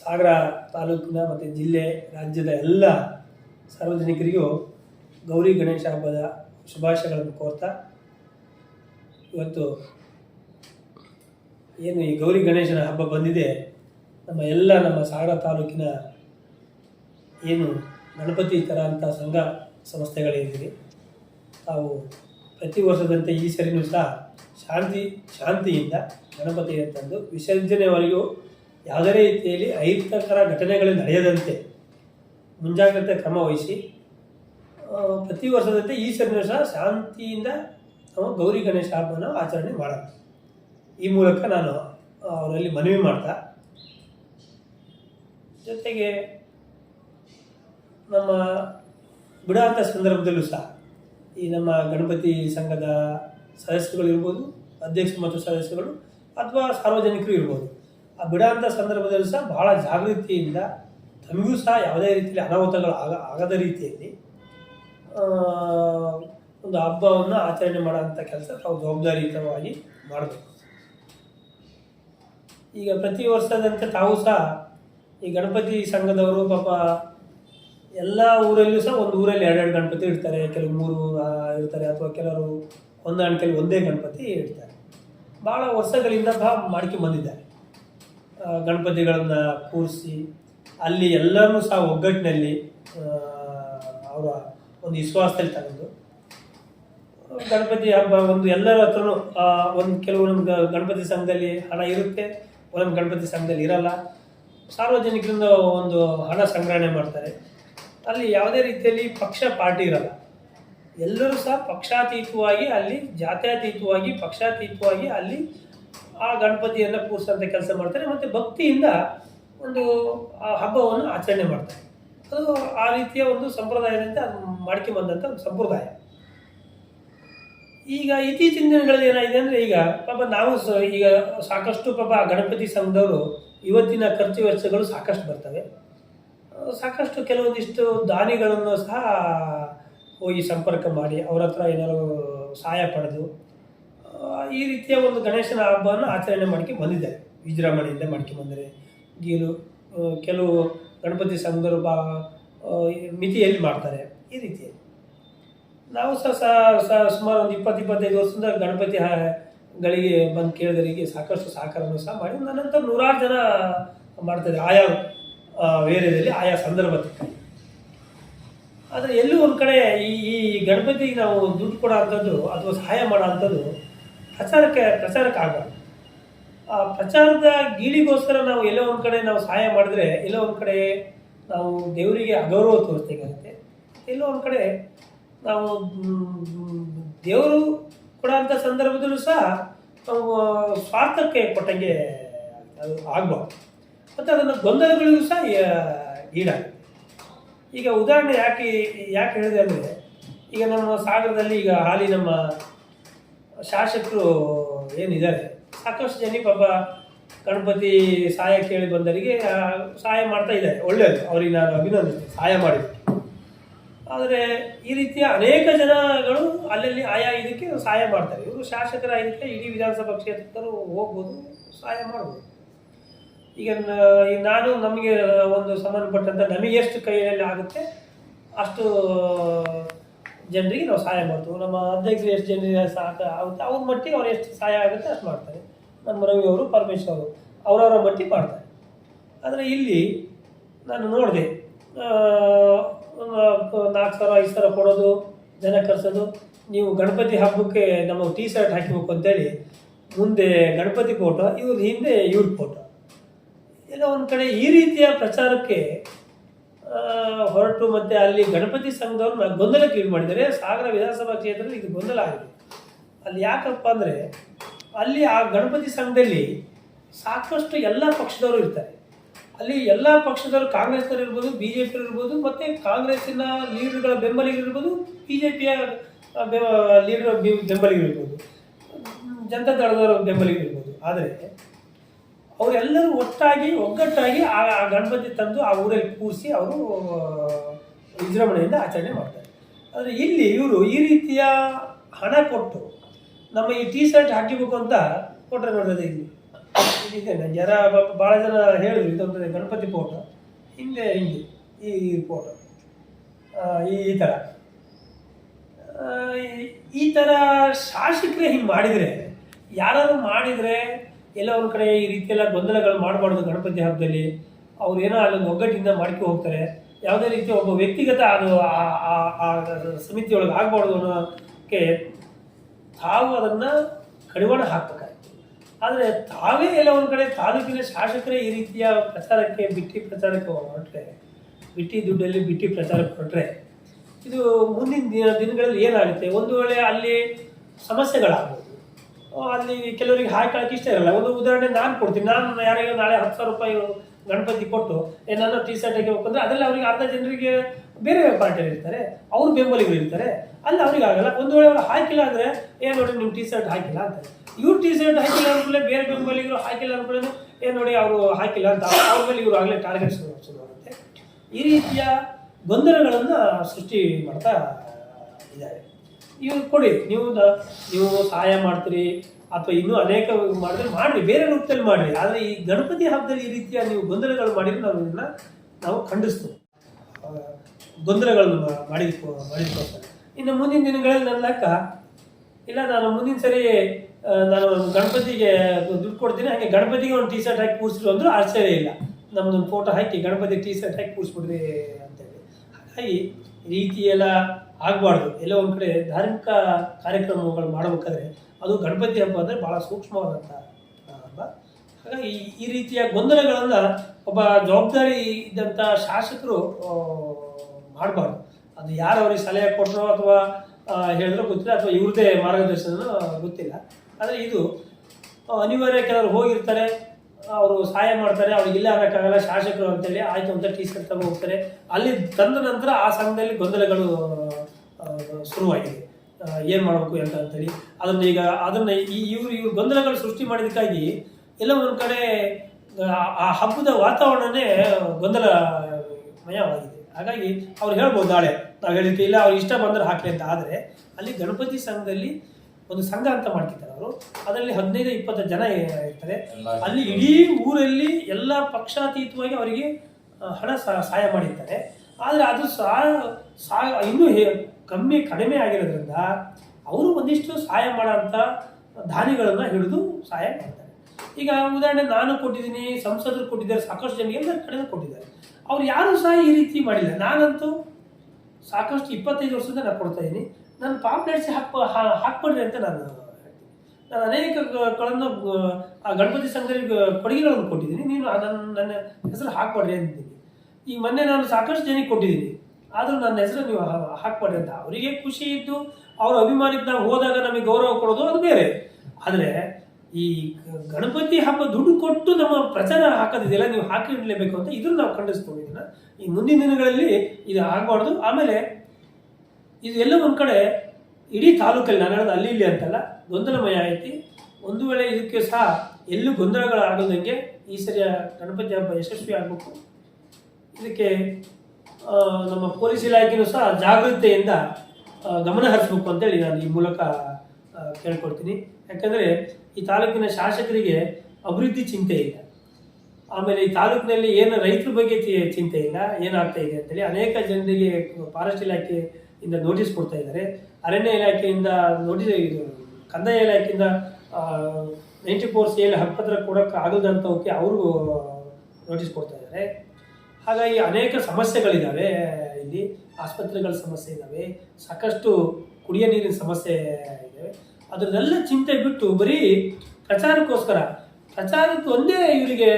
ಸಾಗರ ತಾಲೂಕಿನ ಮತ್ತು ಜಿಲ್ಲೆ, ರಾಜ್ಯದ ಎಲ್ಲ ಸಾರ್ವಜನಿಕರಿಗೂ ಗೌರಿ ಗಣೇಶ ಹಬ್ಬದ ಶುಭಾಶಯಗಳನ್ನು ಕೋರ್ತಾ, ಇವತ್ತು ಏನು ಈ ಗೌರಿ ಗಣೇಶನ ಹಬ್ಬ ಬಂದಿದೆ, ನಮ್ಮ ಎಲ್ಲ ನಮ್ಮ ಸಾಗರ ತಾಲೂಕಿನ ಏನು ಗಣಪತಿ ಥರ ಅಂತ ಸಂಘ ಸಂಸ್ಥೆಗಳಿದ್ದೀವಿ ತಾವು ಪ್ರತಿ ವರ್ಷದಂತೆ ಈ ಸರಿನೂ ಸಹ ಶಾಂತಿ, ಶಾಂತಿಯಿಂದ ಗಣಪತಿಯನ್ನು ತಂದು ವಿಸರ್ಜನೆವರೆಗೂ ಯಾವುದೇ ರೀತಿಯಲ್ಲಿ ಅಹಿತಕರ ಘಟನೆಗಳು ನಡೆಯದಂತೆ ಮುಂಜಾಗ್ರತೆ ಕ್ರಮ ವಹಿಸಿ ಪ್ರತಿ ವರ್ಷದಂತೆ ಈ ಸನ್ನಿವೇಶ ಶಾಂತಿಯಿಂದ ನಾವು ಗೌರಿ ಗಣೇಶ ಹಬ್ಬನ ಆಚರಣೆ ಮಾಡೋಣ ಈ ಮೂಲಕ ನಾನು ಅವರಲ್ಲಿ ಮನವಿ ಮಾಡ್ತಾ, ಜೊತೆಗೆ ನಮ್ಮ ಬಿಡಾಂತ ಸಂದರ್ಭದಲ್ಲೂ ಸಹ ಈ ನಮ್ಮ ಗಣಪತಿ ಸಂಘದ ಸದಸ್ಯರುಗಳು ಇರ್ಬೋದು ಅಧ್ಯಕ್ಷ ಮತ್ತು ಸದಸ್ಯರುಗಳು ಅಥವಾ ಸಾರ್ವಜನಿಕರು ಇರ್ಬೋದು ಆ ಬಿಡುವಂಥ ಸಂದರ್ಭದಲ್ಲೂ ಸಹ ಬಹಳ ಜಾಗೃತಿಯಿಂದ ತಮಗೂ ಸಹ ಯಾವುದೇ ರೀತಿಯಲ್ಲಿ ಅನಾಹುತಗಳು ಆಗ, ಆಗದ ರೀತಿಯಲ್ಲಿ ಒಂದು ಹಬ್ಬವನ್ನು ಆಚರಣೆ ಮಾಡೋಂಥ ಕೆಲಸ ತಾವು ಜವಾಬ್ದಾರಿಯುತವಾಗಿ ಮಾಡಬೇಕು. ಈಗ ಪ್ರತಿ ವರ್ಷದಂತೆ ತಾವು ಸಹ ಈ ಗಣಪತಿ ಸಂಘದವರು ಪಾಪ ಎಲ್ಲ ಊರಲ್ಲೂ ಸಹ ಒಂದು ಊರಲ್ಲಿ ಎರಡೆರಡು ಗಣಪತಿ ಇಡ್ತಾರೆ. ಕೆಲವು ಮೂರು ಇರ್ತಾರೆ ಅಥವಾ ಕೆಲವರು ಹೊಂದಾಣಿಕೆಯಲ್ಲಿ ಒಂದೇ ಗಣಪತಿ ಇಡ್ತಾರೆ. ಭಾಳ ವರ್ಷಗಳಿಂದ ಬಹಳ ಮಾಡ್ಕೊಂಡು ಬಂದಿದ್ದಾರೆ. ಗಣಪತಿಗಳನ್ನು ಕೂರಿಸಿ, ಅಲ್ಲಿ ಎಲ್ಲರೂ ಸಹ ಒಗ್ಗಟ್ಟಿನಲ್ಲಿ ಅವರ ಒಂದು ವಿಶ್ವಾಸದಲ್ಲಿ ತಗೊಂಡು ಗಣಪತಿ ಹಬ್ಬ ಒಂದು ಎಲ್ಲರ ಹತ್ರನೂ ಒಂದು ಕೆಲವೊಂದು ಗಣಪತಿ ಸಂಘದಲ್ಲಿ ಹಣ ಇರುತ್ತೆ, ಒಂದೊಂದು ಗಣಪತಿ ಸಂಘದಲ್ಲಿ ಇರಲ್ಲ. ಸಾರ್ವಜನಿಕರಿಂದ ಒಂದು ಹಣ ಸಂಗ್ರಹಣೆ ಮಾಡ್ತಾರೆ. ಅಲ್ಲಿ ಯಾವುದೇ ರೀತಿಯಲ್ಲಿ ಪಕ್ಷ ಪಾರ್ಟಿ ಇರಲ್ಲ. ಎಲ್ಲರೂ ಸಹ ಪಕ್ಷಾತೀತವಾಗಿ ಅಲ್ಲಿ, ಜಾತ್ಯಾತೀತವಾಗಿ, ಪಕ್ಷಾತೀತವಾಗಿ ಅಲ್ಲಿ ಆ ಗಣಪತಿಯನ್ನು ಕೂರಿಸೋಂಥ ಕೆಲಸ ಮಾಡ್ತಾರೆ, ಮತ್ತು ಭಕ್ತಿಯಿಂದ ಒಂದು ಆ ಹಬ್ಬವನ್ನು ಆಚರಣೆ ಮಾಡ್ತಾರೆ. ಅದು ಆ ರೀತಿಯ ಒಂದು ಸಂಪ್ರದಾಯದಂತೆ ಅದು ಮಾಡ್ಕೊಂಬಂದಂಥ ಒಂದು ಸಂಪ್ರದಾಯ. ಈಗ ಇತ್ತೀಚಿನ ದಿನಗಳಲ್ಲಿ ಏನಾಗಿದೆ ಅಂದರೆ ಈಗ ಪಾಪ ನಾವು ಈಗ ಸಾಕಷ್ಟು ಪಾಪ ಗಣಪತಿ ಸಂಘದವರು ಇವತ್ತಿನ ಖರ್ಚು ವೆಚ್ಚಗಳು ಸಾಕಷ್ಟು ಬರ್ತವೆ. ಸಾಕಷ್ಟು ಕೆಲವೊಂದಿಷ್ಟು ದಾನಿಗಳನ್ನು ಸಹ ಹೋಗಿ ಸಂಪರ್ಕ ಮಾಡಿ, ಅವ್ರ ಹತ್ರ ಏನಾದರೂ ಸಹಾಯ ಪಡೆದು ಈ ರೀತಿಯ ಒಂದು ಗಣೇಶನ ಹಬ್ಬವನ್ನು ಆಚರಣೆ ಮಾಡ್ಕೊಂಡು ಬಂದಿದ್ದಾರೆ ವಿಜೃಂಭಣೆಯಿಂದ ಮಾಡ್ಕೊಂಡು ಬಂದರೆ ಗೀರು ಕೆಲವು ಗಣಪತಿ ಸಂದರ್ಭ ಮಿತಿಯಲ್ಲಿ ಮಾಡ್ತಾರೆ. ಈ ರೀತಿಯಲ್ಲಿ. ನಾವು ಸಹ ಸುಮಾರು ಒಂದು ಇಪ್ಪತ್ತು, ಇಪ್ಪತ್ತೈದು ವರ್ಷದಿಂದ ಗಣಪತಿ ಗಳಿಗೆ ಬಂದು ಕೇಳಿದರಿಗೆ ಸಾಕಷ್ಟು ಸಹಕಾರವನ್ನು ಸಹ ಮಾಡಿ ನಂತರ ನೂರಾರು ಜನ ಮಾಡ್ತಾರೆ ಆಯಾ ವೇರಿಯಾದಲ್ಲಿ ಆಯಾ ಸಂದರ್ಭದಲ್ಲಿ. ಆದರೆ ಎಲ್ಲೂ ಒಂದು ಕಡೆ ಈ ಈ ಗಣಪತಿಗೆ ನಾವು ದುಡ್ಡು ಕೊಡೋ ಅಂಥದ್ದು ಅಥವಾ ಸಹಾಯ ಮಾಡೋ ಅಂಥದ್ದು ಪ್ರಚಾರಕ್ಕೆ ಪ್ರಚಾರಕ್ಕೆ ಆಗಲ್ಲ. ಆ ಪ್ರಚಾರದ ಗೀಳಿಗೋಸ್ಕರ ನಾವು ಎಲ್ಲೋ ಒಂದು ಕಡೆ ನಾವು ಸಹಾಯ ಮಾಡಿದ್ರೆ, ಎಲ್ಲೋ ಒಂದು ಕಡೆ ನಾವು ದೇವರಿಗೆ ಅಗೌರವ ತೋರಿಸ್ಬೇಕಾಗುತ್ತೆ ಎಲ್ಲೋ ಒಂದು ಕಡೆ ನಾವು ದೇವರು ಕೊಡೋಂಥ ಸಂದರ್ಭದಲ್ಲೂ ಸಹ ನಾವು ಸ್ವಾರ್ಥಕ್ಕೆ ಕೊಟ್ಟಂಗೆ ಅದು ಆಗಬಾರ್ದು. ಮತ್ತು ಅದನ್ನು ಗೊಂದಲಗಳಿಗೂ ಸಹ ಈಡಾಗುತ್ತೆ. ಈಗ ಉದಾಹರಣೆ ಯಾಕೆ ಯಾಕೆ ಹೇಳಿದೆ ಅಂದರೆ, ಈಗ ನಮ್ಮ ಸಾಗರದಲ್ಲಿ ಈಗ ಹಾಲಿ ನಮ್ಮ ಶಾಸಕರು ಏನಿದ್ದಾರೆ? ಸಾಕಷ್ಟು ಜನ ಪಾಪ ಗಣಪತಿ ಸಹಾಯ ಕೇಳಿ ಬಂದವರಿಗೆ ಸಹಾಯ ಮಾಡ್ತಾ ಇದ್ದಾರೆ. ಒಳ್ಳೆಯದು ಅವರಿಗೆ ನಾನು ಅಭಿನಂದಿಸ್ತೇನೆ. ಸಹಾಯ ಮಾಡಿದ್ರು. ಆದರೆ ಈ ರೀತಿಯ ಅನೇಕ ಜನಗಳು ಅಲ್ಲಲ್ಲಿ ಆಯಾ ಇದಕ್ಕೆ ಸಹಾಯ ಮಾಡ್ತಾರೆ. ಇವರು ಶಾಸಕರ ಇದಕ್ಕೆ ಇಡೀ ವಿಧಾನಸಭಾ ಕ್ಷೇತ್ರ ಹೋಗ್ಬೋದು, ಸಹಾಯ ಮಾಡ್ಬೋದು. ಈಗ ನಾನು ನಮಗೆ ಒಂದು ಸಂಬಂಧಪಟ್ಟಂಥ ನಮಗೆ ಎಷ್ಟು ಕೈಯಲ್ಲಿ ಆಗುತ್ತೆ, ಅಷ್ಟು ಜನರಿಗೆ ನಾವು ಸಹಾಯ ಮಾಡ್ತೀವಿ. ನಮ್ಮ ಅಧ್ಯಕ್ಷರು ಎಷ್ಟು ಜನರಿಗೆ ಸಾಕ ಆಗುತ್ತೆ, ಅವ್ರ ಮಟ್ಟಿಗೆ ಅವ್ರು ಎಷ್ಟು ಸಹಾಯ ಆಗುತ್ತೆ ಅಷ್ಟು ಮಾಡ್ತಾರೆ. ನಮ್ಮ ರವಿ ಅವರು ಪರಮೇಶ್ ಅವರು, ಅವರವರ ಮಟ್ಟಿಗೆ ಮಾಡ್ತಾರೆ. ಆದರೆ ಇಲ್ಲಿ ನಾನು ನೋಡಿದೆ ನಾಲ್ಕು ಸಾವಿರ, ಐದು ಸಾವಿರ ಕೊಡೋದು, ಜನ ಕರೆಸೋದು, ನೀವು ಗಣಪತಿ ಹಬ್ಬಕ್ಕೆ ನಮ್ಮ ಟೀ ಶರ್ಟ್ ಹಾಕಿಬೇಕು ಅಂತೇಳಿ, ಮುಂದೆ ಗಣಪತಿ ಫೋಟೋ ಇವ್ರ ಹಿಂದೆ ಇವ್ರ ಫೋಟೋ ಎಲ್ಲ ಒಂದು ಕಡೆ ಈ ರೀತಿಯ ಪ್ರಚಾರಕ್ಕೆ ಹೊರಟು ಮತ್ತೆ ಅಲ್ಲಿ ಗಣಪತಿ ಸಂಘದವ್ರು ಗೊಂದಲಕ್ಕೆ ಇದು ಮಾಡಿದ್ದಾರೆ. ಸಾಗರ ವಿಧಾನಸಭಾ ಕ್ಷೇತ್ರದಲ್ಲಿ ಇದು ಗೊಂದಲ ಆಗಿದೆ. ಅಲ್ಲಿ ಯಾಕಪ್ಪ ಅಂದರೆ ಅಲ್ಲಿ ಆ ಗಣಪತಿ ಸಂಘದಲ್ಲಿ ಸಾಕಷ್ಟು ಎಲ್ಲ ಪಕ್ಷದವರು ಇರ್ತಾರೆ. ಅಲ್ಲಿ ಎಲ್ಲ ಪಕ್ಷದವರು ಕಾಂಗ್ರೆಸ್ನವ್ರು ಇರ್ಬೋದು ಬಿ ಜೆ ಪಿ ಇರ್ಬೋದು, ಮತ್ತು ಕಾಂಗ್ರೆಸ್ಸಿನ ಲೀಡರ್ಗಳ ಬೆಂಬಲಿಗರಿರ್ಬೋದು ಬಿ ಜೆ ಪಿಯ ಲೀಡರ್ ಬೆಂಬಲಿಗರಿರ್ಬೋದು ಜನತಾ ದಳದವರ ಬೆಂಬಲಿಗರಿರ್ಬೋದು ಆದರೆ ಅವರೆಲ್ಲರೂ ಒಟ್ಟಾಗಿ, ಒಗ್ಗಟ್ಟಾಗಿ ಆ ಗಣಪತಿ ತಂದು ಆ ಊರಲ್ಲಿ ಕೂಸಿ ಅವರು ವಿಜೃಂಭಣೆಯಿಂದ ಆಚರಣೆ ಮಾಡ್ತಾರೆ. ಆದರೆ ಇಲ್ಲಿ ಇವರು ಈ ರೀತಿಯ ಹಣ ಕೊಟ್ಟು ನಮ್ಮ ಈ ಟೀ ಶರ್ಟ್ ಹಾಕಿಬೇಕು ಅಂತ ಕೊಟ್ಟರೆ ನೋಡೋದು ಇಲ್ಲಿ ಇದೇನೆ ಜನ ಭಾಳ ಜನ ಹೇಳಿದ್ರು ಇದೊಂದು ಗಣಪತಿ ಫೋಟೋ ಹಿಂದೆ ಹಿಂಗೆ, ಈ ಫೋಟೋ ಈ ಈ ಥರ ಈ ಥರ ಶಾಸಕರೇ ಹಿಂಗೆ ಮಾಡಿದರೆ, ಯಾರಾದರೂ ಮಾಡಿದರೆ ಎಲ್ಲ ಒಂದು ಕಡೆ ಈ ರೀತಿಯೆಲ್ಲ ಗೊಂದಲಗಳು ಮಾಡಬಾರ್ದು ಗಣಪತಿ ಹಬ್ಬದಲ್ಲಿ. ಅವ್ರು ಏನೋ ಅಲ್ಲೊಂದು ಒಗ್ಗಟ್ಟಿಂದ ಮಾಡ್ಕೊ ಹೋಗ್ತಾರೆ. ಯಾವುದೇ ರೀತಿ ಒಬ್ಬ ವ್ಯಕ್ತಿಗತ ಅದು ಆ- ಸಮಿತಿಯೊಳಗೆ ಆಗಬಾರ್ದು ಅನ್ನೋಕ್ಕೆ ತಾವು ಅದನ್ನು ಕಡಿವಾಣ ಹಾಕಬೇಕಾಯಿತು. ಆದರೆ ತಾವೇ ಎಲ್ಲ ಒಂದು ಕಡೆ ತಾಲೂಕಿನ ಶಾಸಕರೇ ಈ ರೀತಿಯ ಪ್ರಚಾರಕ್ಕೆ ಬಿಟ್ಟಿ ಪ್ರಚಾರಕ್ಕೆ ಹೊರಟ್ರೆ, ಬಿಟ್ಟಿ ದುಡ್ಡಲ್ಲಿ ಬಿಟ್ಟಿ ಪ್ರಚಾರಕ್ಕೆ ಹೊರಟ್ರೆ ಇದು ಮುಂದಿನ ದಿನ, ದಿನಗಳಲ್ಲಿ ಏನಾಗುತ್ತೆ? ಒಂದು ವೇಳೆ ಅಲ್ಲಿ ಸಮಸ್ಯೆಗಳಾಗ್ಬೋದು. ಅಲ್ಲಿ ಕೆಲವರಿಗೆ ಕಳಕ್ಕೆ ಇಷ್ಟ ಇರಲ್ಲ. ಒಂದು ಉದಾಹರಣೆ ನಾನು ಕೊಡ್ತೀನಿ. ನಾನು ಯಾರಿಗೆ ನಾಳೆ ಹತ್ತು ಸಾವಿರ ರೂಪಾಯಿ ಗಣಪತಿ ಕೊಟ್ಟು ಏ, ನನ್ನ ಟಿ ಶರ್ಟ್ ಹಾಕಬೇಕು ಅಂದರೆ ಅದರಲ್ಲಿ ಅವರಿಗೆ ಅರ್ಧ ಜನರಿಗೆ ಬೇರೆ ಪಾರ್ಟಿಯಲ್ಲಿ ಇರ್ತಾರೆ. ಅವ್ರ ಬೆಂಬಲಿಗಳು ಇರ್ತಾರೆ. ಅಲ್ಲಿ ಅವ್ರಿಗೆ ಆಗಲ್ಲ. ಒಂದು ವೇಳೆ ಅವ್ರು ಹಾಕಿಲ್ಲ ಅಂದರೆ ಏನು ನೋಡಿ ನಿಮ್ಮ ಟಿ ಶರ್ಟ್ ಹಾಕಿಲ್ಲ ಅಂತ. ಇವ್ರು ಟಿ ಶರ್ಟ್ ಹಾಕಿಲ್ಲ ಅಂದ್ಮೇಲೆ ಬೇರೆ ಬೆಂಬಲಿಗರು ಹಾಕಿಲ್ಲ ಅಂದ್ಮೇಲೆ ಏನು ನೋಡಿ ಅವರು ಹಾಕಿಲ್ಲ ಅಂತ ಅವ್ರ ಮೇಲೆ ಇವರು ಆಗಲೇ ಟಾರ್ಗೆಟ್ ಶುರುವಾಗುತ್ತೆ ಈ ರೀತಿಯ ಗೊಂದಲಗಳನ್ನು ಸೃಷ್ಟಿ ಮಾಡ್ತಾ ಇದ್ದಾರೆ. ಇವ್ರು ಕೊಡಿ, ನೀವು ನೀವು ಸಹಾಯ ಮಾಡ್ತೀರಿ, ಅಥವಾ ಇನ್ನೂ ಅನೇಕ ಮಾಡಿದ್ರೆ ಮಾಡಿರಿ, ಬೇರೆ ರೂಪದಲ್ಲಿ ಮಾಡಿರಿ. ಆದರೆ ಈ ಗಣಪತಿ ಹಬ್ಬದಲ್ಲಿ ಈ ರೀತಿಯ ನೀವು ಗೊಂದಲಗಳು ಮಾಡಿದ್ರೆ ನಾವು ಇದನ್ನ ನಾವು ಖಂಡಿಸ್ತೇವೆ. ಗೊಂದಲಗಳನ್ನು ಮಾಡಿ ಮಾಡಿದ್ಕೋ ಮಾಡಿದ್ಕೋಸ್ಕರ ಇನ್ನು ಮುಂದಿನ ದಿನಗಳಲ್ಲಿ ನನ್ನ ಲೆಕ್ಕ, ಇಲ್ಲ ನಾನು ಮುಂದಿನ ಸರಿ ನಾನು ಗಣಪತಿಗೆ ದುಡ್ಡು ಕೊಡ್ತೀನಿ, ಹಾಗೆ ಗಣಪತಿಗೆ ಒಂದು ಟಿ ಶರ್ಟ್ ಹಾಕಿ ಕೂರಿಸಿದ್ರು ಅಂದ್ರೆ ಆಶ್ಚರ್ಯ ಇಲ್ಲ. ನಮ್ದೊಂದು ಫೋಟೋ ಹಾಕಿ ಗಣಪತಿ ಟಿ ಶರ್ಟ್ ಹಾಕಿ ಕೂರಿಸ್ಬಿಡ್ರಿ ಅಂತೇಳಿ. ಹಾಗಾಗಿ ಈ ರೀತಿ ಎಲ್ಲ ಆಗಬಾರ್ದು. ಎಲ್ಲೋ ಒಂದು ಕಡೆ ಧಾರ್ಮಿಕ ಕಾರ್ಯಕ್ರಮಗಳು ಮಾಡಬೇಕಾದ್ರೆ ಅದು ಗಣಪತಿ ಹಬ್ಬ ಅಂದರೆ ಭಾಳ ಸೂಕ್ಷ್ಮವಾದಂಥ ಹಬ್ಬ. ಹಾಗಾಗಿ ಈ- ರೀತಿಯ ಗೊಂದಲಗಳನ್ನು ಒಬ್ಬ ಜವಾಬ್ದಾರಿ ಇದ್ದಂಥ ಶಾಸಕರು ಮಾಡಬಾರ್ದು. ಅದು ಯಾರು ಅವ್ರಿಗೆ ಸಲಹೆ ಕೊಟ್ಟರೋ ಅಥವಾ ಹೇಳಿದ್ರು ಗೊತ್ತಿಲ್ಲ, ಅಥವಾ ಇವ್ರದ್ದೇ ಮಾರ್ಗದರ್ಶನ ಗೊತ್ತಿಲ್ಲ. ಆದರೆ ಇದು ಅನಿವಾರ್ಯ ಕೆಲವರು ಹೋಗಿರ್ತಾರೆ, ಅವರು ಸಹಾಯ ಮಾಡ್ತಾರೆ, ಅವ್ರಿಗೆ ಇಲ್ಲ ಅನ್ನೋಕ್ಕಾಗಲ್ಲ, ಶಾಸಕರು ಅಂತೇಳಿ ಆಯಿತು ಅಂತ ಟೀಚರ್ ತಗೊಂಡು ಹೋಗ್ತಾರೆ. ಅಲ್ಲಿ ತಂದ ನಂತರ ಆ ಸಂಘದಲ್ಲಿ ಗೊಂದಲಗಳು ಶುರುವಾಗಿದೆ. ಏನು ಮಾಡಬೇಕು ಅಂತ ಅಂತೇಳಿ. ಅದನ್ನ ಈಗ ಅದನ್ನ ಈ ಇವರು ಇವ್ರು ಗೊಂದಲಗಳು ಸೃಷ್ಟಿ ಮಾಡಿದಕ್ಕಾಗಿ ಎಲ್ಲ ಒಂದು ಕಡೆ ಆ- ಹಬ್ಬದ ವಾತಾವರಣನೇ ಗೊಂದಲಮಯವಾಗಿದೆ. ಹಾಗಾಗಿ ಅವ್ರು ಹೇಳ್ಬೋದು ನಾಳೆ. ನಾವು ಹೇಳಿದ್ವಿ ಇಲ್ಲ ಅವ್ರು ಇಷ್ಟ ಬಂದರೆ ಹಾಕಲಿ ಅಂತ. ಆದರೆ ಅಲ್ಲಿ ಗಣಪತಿ ಸಂಘದಲ್ಲಿ ಒಂದು ಸಂಘ ಅಂತ ಮಾಡ್ತಿದ್ದಾರೆ ಅವರು. ಅದರಲ್ಲಿ ಹದಿನೈದು ಇಪ್ಪತ್ತು ಜನ ಇರ್ತಾರೆ. ಅಲ್ಲಿ ಇಡೀ ಊರಲ್ಲಿ ಎಲ್ಲ ಪಕ್ಷಾತೀತವಾಗಿ ಅವರಿಗೆ ಹಣ ಸಹ- ಸಹಾಯ ಮಾಡಿರ್ತಾರೆ. ಆದರೆ ಅದು ಸಾ ಸಹ ಇನ್ನೂ ಕಮ್ಮಿ ಕಡಿಮೆ ಆಗಿರೋದ್ರಿಂದ ಅವರು ಒಂದಿಷ್ಟು ಸಹಾಯ ಮಾಡೋಂಥ ದಾನಿಗಳನ್ನು ಹಿಡಿದು ಸಹಾಯ ಮಾಡ್ತಾರೆ. ಈಗ ಉದಾಹರಣೆ ನಾನು ಕೊಟ್ಟಿದ್ದೀನಿ, ಸಂಸದರು ಕೊಟ್ಟಿದ್ದಾರೆ, ಸಾಕಷ್ಟು ಜನ ಎಲ್ಲ ಕಡೆ ಕೊಟ್ಟಿದ್ದಾರೆ. ಅವ್ರು ಯಾರೂ ಸಹ ಈ ರೀತಿ ಮಾಡಿಲ್ಲ. ನಾನಂತೂ ಸಾಕಷ್ಟು ಇಪ್ಪತ್ತೈದು ವರ್ಷದಿಂದ ನಾನು ಕೊಡ್ತಾ ಇದ್ದೀನಿ. ನನ್ನ ಪಾಂಪ್ಲೆಟ್ಸ್ ಹಾಕ್ ಹಾಕ್ಬಿಡ್ರಿ ಅಂತ ನಾನು ನಾನು ಅನೇಕ ಗಳನ್ನು ಗಣಪತಿ ಸಂಘದಲ್ಲಿ ಕೊಡುಗೆಗಳನ್ನು ಕೊಟ್ಟಿದ್ದೀನಿ. ನೀನು ನನ್ನ ನನ್ನ ಹೆಸರು ಹಾಕ್ಬೇಡ್ರಿ ಅಂತೀನಿ. ಈಗ ಮೊನ್ನೆ ನಾನು ಸಾಕಷ್ಟು ಜನಕ್ಕೆ ಕೊಟ್ಟಿದ್ದೀನಿ. ಆದರೂ ನನ್ನ ಹೆಸರು ನೀವು ಹಾಕ್ಬೇಡಿ ಅಂತ. ಅವರಿಗೆ ಖುಷಿ ಇದ್ದು ಅವ್ರ ಅಭಿಮಾನಿಗೆ ನಾವು ಹೋದಾಗ ನಮಗೆ ಗೌರವ ಕೊಡೋದು ಅದು ಬೇರೆ. ಆದರೆ ಈ ಗಣಪತಿ ಹಬ್ಬ ದುಡ್ಡು ಕೊಟ್ಟು ನಮ್ಮ ಪ್ರಚಾರ ಹಾಕೋದಿದೆಯಲ್ಲ, ನೀವು ಹಾಕಿಡಲೇಬೇಕು ಅಂತ ಇದನ್ನು ನಾವು ಖಂಡಿಸ್ತೀವಿ ಇದನ್ನ ಈ ಮುಂದಿನ ದಿನಗಳಲ್ಲಿ ಇದು ಆಗಬಾರ್ದು. ಆಮೇಲೆ ಇದು ಎಲ್ಲ ಒಂದು ಕಡೆ ಇಡೀ ತಾಲೂಕಲ್ಲಿ, ನಾನು ಹೇಳೋದು ಅಲ್ಲಿ ಇಲ್ಲಿ ಅಂತಲ್ಲ, ಗೊಂದಲಮಯ ಐತಿ. ಒಂದು ವೇಳೆ ಇದಕ್ಕೆ ಸಹ ಎಲ್ಲೂ ಗೊಂದಲಗಳಾಗದಂಗೆ ಈ ಸರಿಯ ಗಣಪತಿ ಹಬ್ಬ ಯಶಸ್ವಿ ಆಗಬೇಕು. ಇದಕ್ಕೆ ನಮ್ಮ ಪೊಲೀಸ್ ಇಲಾಖೆಯೂ ಸಹ ಜಾಗೃತೆಯಿಂದ ಗಮನ ಹರಿಸ್ಬೇಕು ಅಂತೇಳಿ ನಾನು ಈ ಮೂಲಕ ಕೇಳ್ಕೊಡ್ತೀನಿ ಯಾಕಂದರೆ ಈ ತಾಲೂಕಿನ ಶಾಸಕರಿಗೆ ಅಭಿವೃದ್ಧಿ ಚಿಂತೆ ಇಲ್ಲ. ಆಮೇಲೆ ಈ ತಾಲೂಕಿನಲ್ಲಿ ಏನು ರೈತರ ಬಗ್ಗೆ ಚಿಂತೆ ಇಲ್ಲ, ಏನಾಗ್ತಾ ಇದೆ ಅಂತೇಳಿ ಅನೇಕ ಜನರಿಗೆ ಫಾರೆಸ್ಟ್ ಇಲಾಖೆಯಿಂದ ನೋಟಿಸ್ ಕೊಡ್ತಾ ಇದ್ದಾರೆ. ಅರಣ್ಯ ಇಲಾಖೆಯಿಂದ ನೋಟಿಸ್ ಕಂದಾಯ ಇಲಾಖೆಯಿಂದ ನೈಂಟಿ ಫೋರ್ ಸಿ ಎಲ್ ಹಕ್ಕತ್ರ ಕೊಡೋಕ್ಕೆ ಆಗಲ್ದಂಥವಕ್ಕೆ ಅವರು ನೋಟಿಸ್ ಕೊಡ್ತಾ ಇದ್ದಾರೆ. ಹಾಗಾಗಿ ಅನೇಕ ಸಮಸ್ಯೆಗಳಿದ್ದಾವೆ ಇಲ್ಲಿ ಆಸ್ಪತ್ರೆಗಳ ಸಮಸ್ಯೆ ಇದ್ದಾವೆ ಸಾಕಷ್ಟು ಕುಡಿಯೋ ನೀರಿನ ಸಮಸ್ಯೆ ಇದ್ದಾವೆ ಅದನ್ನೆಲ್ಲ ಚಿಂತೆ ಬಿಟ್ಟು ಬರೀ ಪ್ರಚಾರಕ್ಕೋಸ್ಕರ ಪ್ರಚಾರಕ್ಕೆ ಒಂದೇ ಇವರಿಗೆ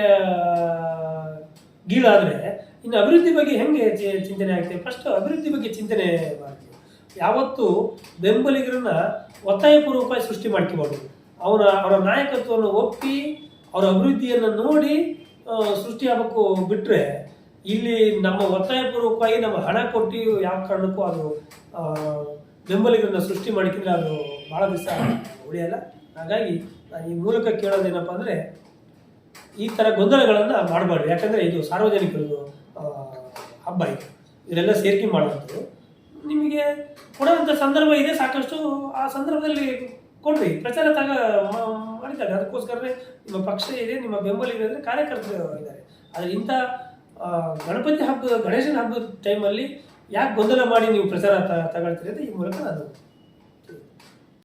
ಗೀಳಾದರೆ ಇನ್ನು ಅಭಿವೃದ್ಧಿ ಬಗ್ಗೆ ಹೆಂಗೆ ಚಿಂತನೆ ಆಗ್ತದೆ? ಫಸ್ಟ್ ಅಭಿವೃದ್ಧಿ ಬಗ್ಗೆ ಚಿಂತನೆ ಮಾಡ್ತೀವಿ. ಯಾವತ್ತು ಬೆಂಬಲಿಗರನ್ನ ಒತ್ತಾಯಪೂರ್ವಕ ಸೃಷ್ಟಿ ಮಾಡ್ಕೋಬಾರ್ದು. ಅವರ ಅವರ ನಾಯಕತ್ವವನ್ನು ಒಪ್ಪಿ ಅವರ ಅಭಿವೃದ್ಧಿಯನ್ನು ನೋಡಿ ಸೃಷ್ಟಿಯಾಗಬೇಕು ಬಿಟ್ಟರೆ ಇಲ್ಲಿ ನಮ್ಮ ಒತ್ತಾಯಪೂರ್ವಕವಾಗಿ ನಮ್ಮ ಹಣ ಕೊಟ್ಟು ಯಾವ ಕಾರಣಕ್ಕೂ ಅದು ಬೆಂಬಲಿಗರನ್ನ ಸೃಷ್ಟಿ ಮಾಡಿಕೊಂಡ್ರೆ ಅದು ಭಾಳ ದಿವಸ ಉಳಿಯಲ್ಲ. ಹಾಗಾಗಿ ನಾನು ಈ ಮೂಲಕ ಕೇಳೋದೇನಪ್ಪ ಅಂದರೆ, ಈ ಥರ ಗೊಂದಲಗಳನ್ನು ಮಾಡಬಾರ್ದು. ಯಾಕಂದರೆ ಇದು ಸಾರ್ವಜನಿಕರದು ಹಬ್ಬ ಇದು. ಇದೆಲ್ಲ ಸೇರ್ಕೆ ಮಾಡುವಂಥದ್ದು. ನಿಮಗೆ ಕೊಡುವಂಥ ಸಂದರ್ಭ ಇದೆ, ಸಾಕಷ್ಟು ಆ ಸಂದರ್ಭದಲ್ಲಿ ಕೊಡ್ರಿ. ಪ್ರಚಾರ ತಾಗ ಮಾಡಿದ್ದಾರೆ. ಅದಕ್ಕೋಸ್ಕರನೇ ನಿಮ್ಮ ಪಕ್ಷ ಇದೆ, ನಿಮ್ಮ ಬೆಂಬಲ ಇದೆ ಅಂದರೆ ಕಾರ್ಯಕರ್ತರು ಇದ್ದಾರೆ. ಆದರೆ ಇಂಥ ಗಣಪತಿ ಹಬ್ಬ, ಗಣೇಶನ ಹಬ್ಬದ ಟೈಮಲ್ಲಿ ಯಾಕೆ ಗೊಂದಲ ಮಾಡಿ ನೀವು ಪ್ರಚಾರ ತಗೊಳ್ತೀರಿ ಅಂತ ಈ ಮೂಲಕ ನಾನು